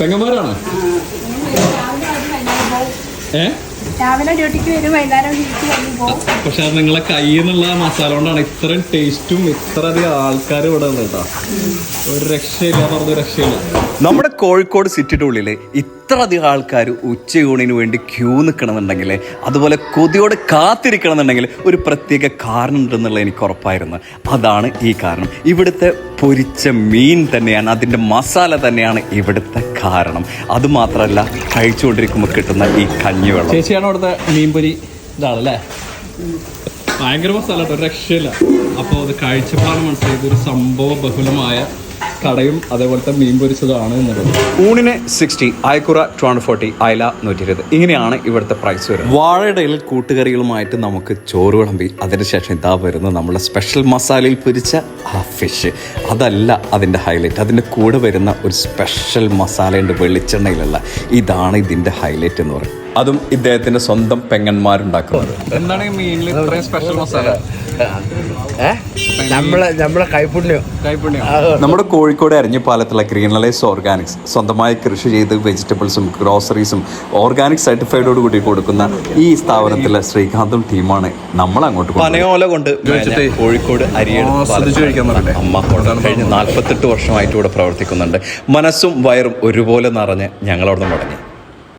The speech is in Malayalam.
പെങ്ങന്മാരാണ്? ഏ? രാവിലെ ഡ്യൂട്ടിക്ക് വരും വൈകുന്നേരം പക്ഷെ അത് നിങ്ങളെ കയ്യിൽ നിന്നുള്ള മസാല കൊണ്ടാണ് ഇത്രയും ടേസ്റ്റും ഇത്ര അധികം ആൾക്കാർ ഇവിടെ ഉള്ളത് കേട്ടോ ഒരു രക്ഷയില്ല പറഞ്ഞ രക്ഷയില്ല. നമ്മുടെ കോഴിക്കോട് സിറ്റിയുടെ ഉള്ളിൽ ഇത്ര അധികം ആൾക്കാർ ഉച്ചയൂണിന് വേണ്ടി ക്യൂ നിൽക്കണമെന്നുണ്ടെങ്കിൽ അതുപോലെ കൊതിയോട് കാത്തിരിക്കണമെന്നുണ്ടെങ്കിൽ ഒരു പ്രത്യേക കാരണം ഉണ്ടെന്നുള്ളത് എനിക്ക് ഉറപ്പായിരുന്നു. അതാണ് ഈ കാരണം. ഇവിടുത്തെ പൊരിച്ച മീൻ തന്നെയാണ് അതിന്റെ മസാല തന്നെയാണ് ഇവിടുത്തെ കാരണം. അതുമാത്രമല്ല കഴിച്ചുകൊണ്ടിരിക്കുമ്പോൾ കിട്ടുന്ന ഈ കഞ്ഞിവെള്ളം. ചേച്ചിയാണ് അവിടുത്തെ മീൻപൊരി ഇതാണല്ലേ? ഭയങ്കര മസാല കേട്ടോ രക്ഷയില്ല. അപ്പോൾ അത് കാഴ്ചപ്പാട് മനസ്സിലായത് ഒരു സംഭവ ബഹുലമായ കടയും അതേപോലത്തെ മീൻ പൊരിച്ചതാണ് എന്നുള്ളത്. ഊണിന് സിക്സ്റ്റി അയക്കുറ ടു ഹൺഡ്രഡ് ഫോർട്ടി അയല നൂറ്റി ഇരുപത് ഇങ്ങനെയാണ് ഇവിടുത്തെ പ്രൈസ് വരുന്നത്. വാഴയിടയിൽ കൂട്ടുകറികളുമായിട്ട് നമുക്ക് ചോറ് വിളമ്പി അതിനുശേഷം ഇതാ വരുന്ന നമ്മുടെ സ്പെഷ്യൽ മസാലയിൽ പൊരിച്ച ആ ഫിഷ് അതല്ല അതിന്റെ ഹൈലൈറ്റ് അതിന്റെ കൂടെ വരുന്ന ഒരു സ്പെഷ്യൽ മസാലയുണ്ട് വെളിച്ചെണ്ണയിലുള്ള. ഇതാണ് ഇതിന്റെ ഹൈലൈറ്റ് എന്ന് പറയുന്നത്. അതും ഇദ്ദേഹത്തിന്റെ സ്വന്തം പെങ്ങന്മാരുണ്ടാക്കുന്നത്. എന്താണ് ഈ മീനിൽ ഇത്രയും സ്പെഷ്യൽ മസാല? നമ്മളെ നമ്മളെ കൈപ്പുണ്യം നമ്മുടെ കോഴിക്കോട് അരിഞ്ഞപ്പാലത്തുള്ള ഗ്രീനലൈസ് ഓർഗാനിക്സ് സ്വന്തമായി കൃഷി ചെയ്ത് വെജിറ്റബിൾസും ഗ്രോസറീസും ഓർഗാനിക് സർട്ടിഫൈഡോട് കൂടി കൊടുക്കുന്ന ഈ സ്ഥാപനത്തിലെ ശ്രീകാന്തും ടീമാണ് നമ്മൾ അങ്ങോട്ട് പനയോല കൊണ്ട് കോഴിക്കോട് അമ്മ കഴിഞ്ഞ് നാൽപ്പത്തെട്ട് വർഷമായിട്ട് ഇവിടെ പ്രവർത്തിക്കുന്നുണ്ട്. മനസ്സും വയറും ഒരുപോലെ നിറഞ്ഞ് ഞങ്ങളവിടെ മുടങ്ങി.